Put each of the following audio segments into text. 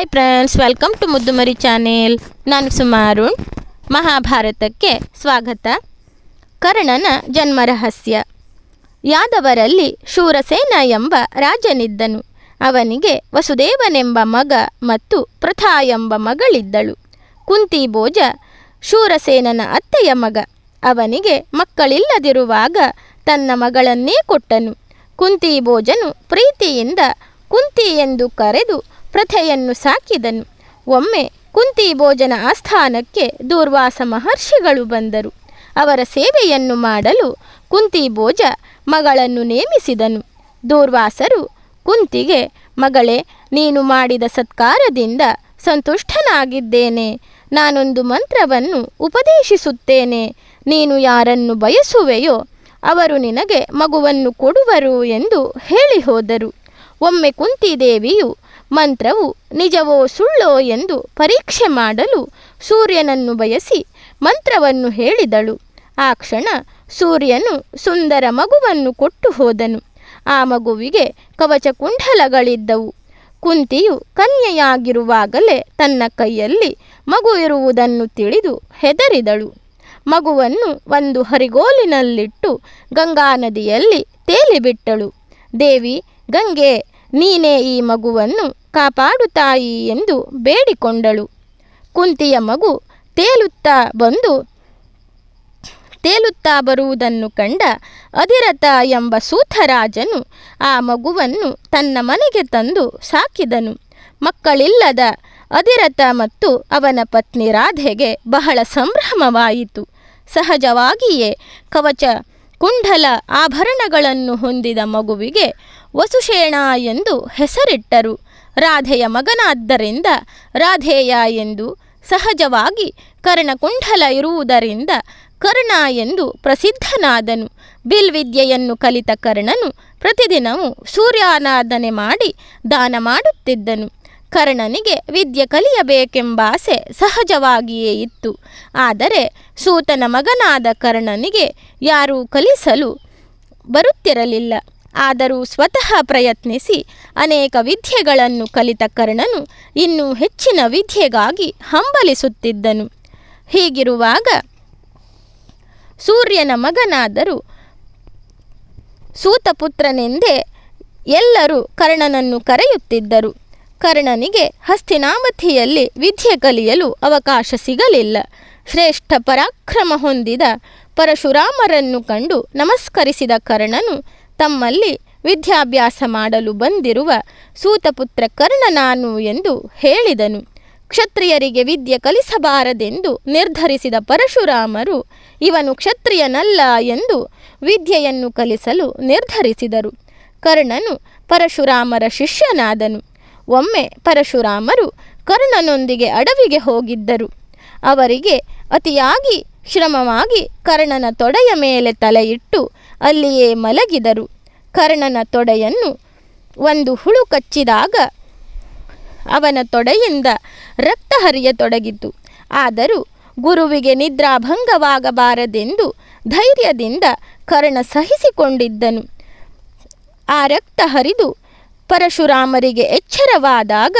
Hi friends welcome to Muddumari channel ನಾನು ಸುಮಾರು ಮಹಾಭಾರತಕ್ಕೆ ಸ್ವಾಗತ. ಕರ್ಣನ ಜನ್ಮ ರಹಸ್ಯ ಯಾದವರಲ್ಲಿ ಶೂರಸೇನ ಎಂಬ ರಾಜನಿದ್ದನು. ಅವನಿಗೆ ವಸುದೇವನೆಂಬ ಮಗ ಮತ್ತು ಪ್ರಥಾ ಎಂಬ ಮಗಳಿದ್ದಳು. ಕುಂತಿ ಭೋಜ ಶೂರಸೇನನ ಅತ್ತೆಯ ಮಗ. ಅವನಿಗೆ ಮಕ್ಕಳಿಲ್ಲದಿರುವಾಗ ತನ್ನ ಮಗಳನ್ನೇ ಕೊಟ್ಟನು. ಕುಂತಿ ಭೋಜನು ಪ್ರೀತಿಯಿಂದ ಕುಂತಿ ಎಂದು ಕರೆದು ಪ್ರಥೆಯನ್ನು ಸಾಕಿದನು. ಒಮ್ಮೆ ಕುಂತಿ ಭೋಜನ ಆಸ್ಥಾನಕ್ಕೆ ದೂರ್ವಾಸ ಮಹರ್ಷಿಗಳು ಬಂದರು. ಅವರ ಸೇವೆಯನ್ನು ಮಾಡಲು ಕುಂತಿ ಭೋಜ ಮಗಳನ್ನು ನೇಮಿಸಿದನು. ದೂರ್ವಾಸರು, ಕುಂತಿಗೆ, ಮಗಳೇ, ನೀನು ಮಾಡಿದ ಸತ್ಕಾರದಿಂದ ಸಂತುಷ್ಟನಾಗಿದ್ದೇನೆ. ನಾನೊಂದು ಮಂತ್ರವನ್ನು ಉಪದೇಶಿಸುತ್ತೇನೆ. ನೀನು ಯಾರನ್ನು ಬಯಸುವೆಯೋ ಅವರು ನಿನಗೆ ಮಗುವನ್ನು ಕೊಡುವರು ಎಂದು ಹೇಳಿ ಹೋದರು ಒಮ್ಮೆ ಕುಂತಿದೇವಿಯು ಮಂತ್ರವು ನಿಜವೋ ಸುಳ್ಳೋ ಎಂದು ಪರೀಕ್ಷೆ ಮಾಡಲು ಸೂರ್ಯನನ್ನು ಬಯಸಿ ಮಂತ್ರವನ್ನು ಹೇಳಿದಳು. ಆ ಕ್ಷಣ ಸೂರ್ಯನು ಸುಂದರ ಮಗುವನ್ನು ಕೊಟ್ಟು ಹೋದನು. ಆ ಮಗುವಿಗೆ ಕವಚ ಕುಂಡಲಗಳಿದ್ದವು. ಕುಂತಿಯು ಕನ್ಯೆಯಾಗಿರುವಾಗಲೇ ತನ್ನ ಕೈಯಲ್ಲಿ ಮಗು ಇರುವುದನ್ನು ತಿಳಿದು ಹೆದರಿದಳು. ಮಗುವನ್ನು ಒಂದು ಹರಿಗೋಲಿನಲ್ಲಿಟ್ಟು ಗಂಗಾ ನದಿಯಲ್ಲಿ ತೇಲಿಬಿಟ್ಟಳು. ದೇವಿ, ಗಂಗೆ, ನೀನೇ ಈ ಮಗುವನ್ನು ಕಾಪಾಡು ತಾಯಿ ಎಂದು ಬೇಡಿಕೊಂಡಳು. ಕುಂತಿಯ ಮಗು ತೇಲುತ್ತಾ ಬಂದು ತೇಲುತ್ತಾ ಬರುವುದನ್ನು ಕಂಡ ಅಧಿರಥ ಎಂಬ ಸೂತರಾಜನು ಆ ಮಗುವನ್ನು ತನ್ನ ಮನೆಗೆ ತಂದು ಸಾಕಿದನು. ಮಕ್ಕಳಿಲ್ಲದ ಅಧಿರಥ ಮತ್ತು ಅವನ ಪತ್ನಿ ರಾಧೆಗೆ ಬಹಳ ಸಂಭ್ರಮವಾಯಿತು. ಸಹಜವಾಗಿಯೇ ಕವಚ, ಕುಂಡಲ ಆಭರಣಗಳನ್ನು ಹೊಂದಿದ ಮಗುವಿಗೆ ವಸುಷೇಣ ಎಂದು ಹೆಸರಿಟ್ಟರು. ರಾಧೆಯ ಮಗನಾದ್ದರಿಂದ ರಾಧೇಯ ಎಂದು ಸಹಜವಾಗಿ ಕರ್ಣಕುಂಠಲ ಇರುವುದರಿಂದ ಕರ್ಣ ಎಂದು ಪ್ರಸಿದ್ಧನಾದನು. ಬಿಲ್ವಿದ್ಯೆಯನ್ನು ಕಲಿತ ಕರ್ಣನು ಪ್ರತಿದಿನವೂ ಸೂರ್ಯಾನಾದನೆ ಮಾಡಿ ದಾನ ಮಾಡುತ್ತಿದ್ದನು. ಕರ್ಣನಿಗೆ ವಿದ್ಯೆ ಕಲಿಯಬೇಕೆಂಬ ಆಸೆ ಸಹಜವಾಗಿಯೇ ಇತ್ತು. ಆದರೆ ಸೂತನ ಮಗನಾದ ಕರ್ಣನಿಗೆ ಯಾರೂ ಕಲಿಸಲು ಬರುತ್ತಿರಲಿಲ್ಲ. ಆದರೂ ಸ್ವತಃ ಪ್ರಯತ್ನಿಸಿ ಅನೇಕ ವಿದ್ಯೆಗಳನ್ನು ಕಲಿತ ಕರ್ಣನು ಇನ್ನೂ ಹೆಚ್ಚಿನ ವಿದ್ಯೆಗಾಗಿ ಹಂಬಲಿಸುತ್ತಿದ್ದನು. ಹೀಗಿರುವಾಗ ಸೂರ್ಯನ ಮಗನಾದರೂ ಸೂತಪುತ್ರನೆಂದೇ ಎಲ್ಲರೂ ಕರ್ಣನನ್ನು ಕರೆಯುತ್ತಿದ್ದರು. ಕರ್ಣನಿಗೆ ಹಸ್ತಿನಾಮಥಿಯಲ್ಲಿ ವಿದ್ಯೆ ಕಲಿಯಲು ಅವಕಾಶ ಸಿಗಲಿಲ್ಲ. ಶ್ರೇಷ್ಠ ಪರಾಕ್ರಮ ಹೊಂದಿದ ಪರಶುರಾಮರನ್ನು ಕಂಡು ನಮಸ್ಕರಿಸಿದ ಕರ್ಣನು ತಮ್ಮಲ್ಲಿ ವಿದ್ಯಾಭ್ಯಾಸ ಮಾಡಲು ಬಂದಿರುವ ಸೂತಪುತ್ರ ಕರ್ಣ ನಾನು ಎಂದು ಹೇಳಿದನು. ಕ್ಷತ್ರಿಯರಿಗೆ ವಿದ್ಯೆ ಕಲಿಸಬಾರದೆಂದು ನಿರ್ಧರಿಸಿದ ಪರಶುರಾಮರು ಇವನು ಕ್ಷತ್ರಿಯನಲ್ಲ ಎಂದು ವಿದ್ಯೆಯನ್ನು ಕಲಿಸಲು ನಿರ್ಧರಿಸಿದರು. ಕರ್ಣನು ಪರಶುರಾಮರ ಶಿಷ್ಯನಾದನು. ಒಮ್ಮೆ ಪರಶುರಾಮರು ಕರ್ಣನೊಂದಿಗೆ ಅಡವಿಗೆ ಹೋಗಿದ್ದರು. ಅವರಿಗೆ ಅತಿಯಾಗಿ ಶ್ರಮವಾಗಿ ಕರ್ಣನ ತೊಡೆಯ ಮೇಲೆ ತಲೆಯಿಟ್ಟು ಅಲ್ಲಿಯೇ ಮಲಗಿದರು. ಕರ್ಣನ ತೊಡೆಯನ್ನು ಒಂದು ಹುಳು ಕಚ್ಚಿದಾಗ ಅವನ ತೊಡೆಯಿಂದ ರಕ್ತ ಹರಿಯತೊಡಗಿತು. ಆದರೂ ಗುರುವಿಗೆ ನಿದ್ರಾಭಂಗವಾಗಬಾರದೆಂದು ಧೈರ್ಯದಿಂದ ಕರ್ಣ ಸಹಿಸಿಕೊಂಡಿದ್ದನು. ಆ ರಕ್ತ ಹರಿದು ಪರಶುರಾಮರಿಗೆ ಎಚ್ಚರವಾದಾಗ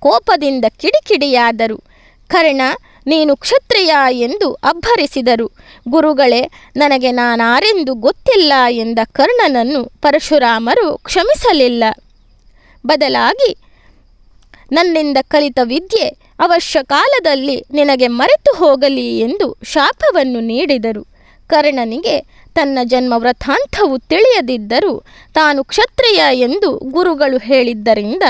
ಕೋಪದಿಂದ ಕಿಡಿಕಿಡಿಯಾದರು. ಕರ್ಣ ನೀನು ಕ್ಷತ್ರಿಯ ಎಂದು ಅಬ್ಬರಿಸಿದರು. ಗುರುಗಳೇ, ನನಗೆ ನಾನಾರೆಂದು ಗೊತ್ತಿಲ್ಲ ಎಂದ ಕರ್ಣನನ್ನು ಪರಶುರಾಮರು ಕ್ಷಮಿಸಲಿಲ್ಲ. ಬದಲಾಗಿ, ನನ್ನಿಂದ ಕಲಿತ ವಿದ್ಯೆ ಅವಶ್ಯ ಕಾಲದಲ್ಲಿ ನಿನಗೆ ಮರೆತು ಹೋಗಲಿ ಎಂದು ಶಾಪವನ್ನು ನೀಡಿದರು. ಕರ್ಣನಿಗೆ ತನ್ನ ಜನ್ಮ ವೃತ್ತಾಂತವು ತಿಳಿಯದಿದ್ದರೂ ತಾನು ಕ್ಷತ್ರಿಯ ಎಂದು ಗುರುಗಳು ಹೇಳಿದ್ದರಿಂದ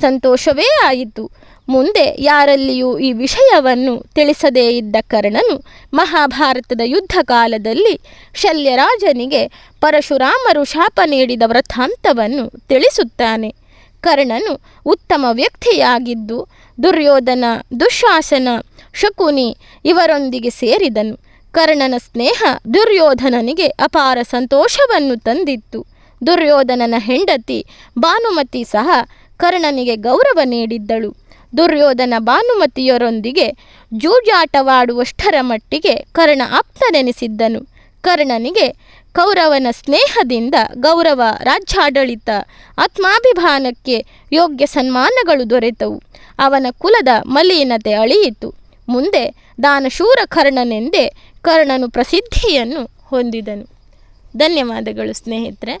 ಸಂತೋಷವೇ ಆಯಿತು. ಮುಂದೆ ಯಾರಲ್ಲಿಯೂ ಈ ವಿಷಯವನ್ನು ತಿಳಿಸದೇ ಇದ್ದ ಕರ್ಣನು ಮಹಾಭಾರತದ ಯುದ್ಧ ಕಾಲದಲ್ಲಿ ಶಲ್ಯರಾಜನಿಗೆ ಪರಶುರಾಮರು ಶಾಪ ನೀಡಿದ ವೃತ್ತಾಂತವನ್ನು ತಿಳಿಸುತ್ತಾನೆ. ಕರ್ಣನು ಉತ್ತಮ ವ್ಯಕ್ತಿಯಾಗಿದ್ದು ದುರ್ಯೋಧನ, ದುಶಾಸನ, ಶಕುನಿ ಇವರೊಂದಿಗೆ ಸೇರಿದನು. ಕರ್ಣನ ಸ್ನೇಹ ದುರ್ಯೋಧನನಿಗೆ ಅಪಾರ ಸಂತೋಷವನ್ನು ತಂದಿತ್ತು. ದುರ್ಯೋಧನನ ಹೆಂಡತಿ ಭಾನುಮತಿ ಸಹ ಕರ್ಣನಿಗೆ ಗೌರವ ನೀಡಿದ್ದಳು. ದುರ್ಯೋಧನ ಭಾನುಮತಿಯರೊಂದಿಗೆ ಜೂಜಾಟವಾಡುವಷ್ಟರ ಮಟ್ಟಿಗೆ ಕರ್ಣ ಆಪ್ತನೆನಿಸಿದ್ದನು ಕರ್ಣನಿಗೆ ಕೌರವನ ಸ್ನೇಹದಿಂದ ಗೌರವ, ರಾಜ್ಯಾಡಳಿತ, ಆತ್ಮಾಭಿಮಾನಕ್ಕೆ ಯೋಗ್ಯ ಸನ್ಮಾನಗಳು ದೊರೆತವು. ಅವನ ಕುಲದ ಮಲೀನತೆ ಅಳಿಯಿತು. ಮುಂದೆ ದಾನಶೂರ ಕರ್ಣನೆಂದೇ ಕರ್ಣನು ಪ್ರಸಿದ್ಧಿಯನ್ನು ಹೊಂದಿದನು. ಧನ್ಯವಾದಗಳು ಸ್ನೇಹಿತರೆ.